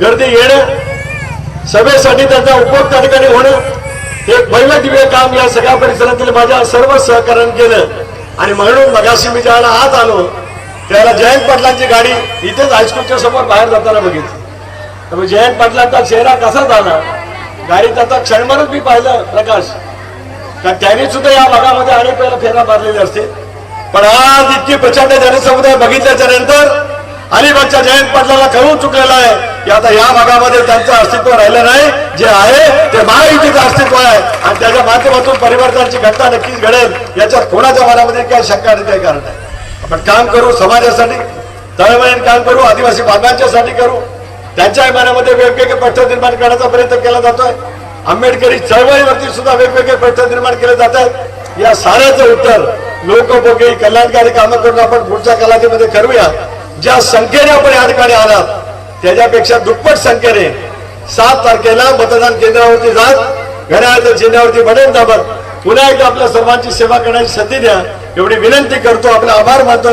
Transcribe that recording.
गर्दी येणं सभेसाठी त्याचा उपयोग त्या ठिकाणी होणं हे पहिलं दिव्य काम या सगळ्या परिसरातील माझ्या सर्व सहकार्यानं केलं. आणि म्हणून मगाशी मी ज्यावेळेला आत आलो त्यावेळेला जयंत पाटलांची गाडी इथेच हायस्कूलच्या समोर बाहेर जाताना बघितली. त्यामुळे जयंत पाटलांचा चेहरा कसा झाला गाडीत आता क्षणभरच मी पाहिलं प्रकाश. कारण त्यांनी सुद्धा या भागामध्ये अनेक वेळेला फेरा मारलेली असते पण आज इतकी प्रचंड जनसमुदाय बघितल्याच्या नंतर अलिबागच्या जयंत पाटलाला कळून चुकलेलं आहे की आता या भागामध्ये त्यांचं अस्तित्व राहिलं नाही जे आहे ते महायुतीचं अस्तित्व आहे. आणि त्याच्या माध्यमातून परिवर्तनाची घटना नक्कीच घडेल याच्यात कोणाच्या मनामध्ये काही शंका नाही काही कारण नाही. आपण काम करू समाजासाठी तळमळीने काम करू आदिवासी बांधवांच्यासाठी करू. त्यांच्या मनामध्ये वेगवेगळे प्रश्न निर्माण करण्याचा प्रयत्न केला जातोय. आंबेडकरी चळवळीवरती सुद्धा वेगवेगळे प्रश्न निर्माण केले जात आहेत. या साऱ्याचं उत्तर लोकोपयोगी कल्याणकारी कामं करून आपण पुढच्या कालावधीमध्ये करूया. ज्या संख्येने आपण या ठिकाणी आलात त्याच्यापेक्षा दुप्पट संख्येने सात तारखेला मतदान केंद्रावरती जात घड्याळाच्या चिन्हावरती बटन दाबत पुन्हा एकदा आपल्या सर्वांची सेवा करण्याची संधी द्या. एवढी विनंती करतो. आपला आभार मानतो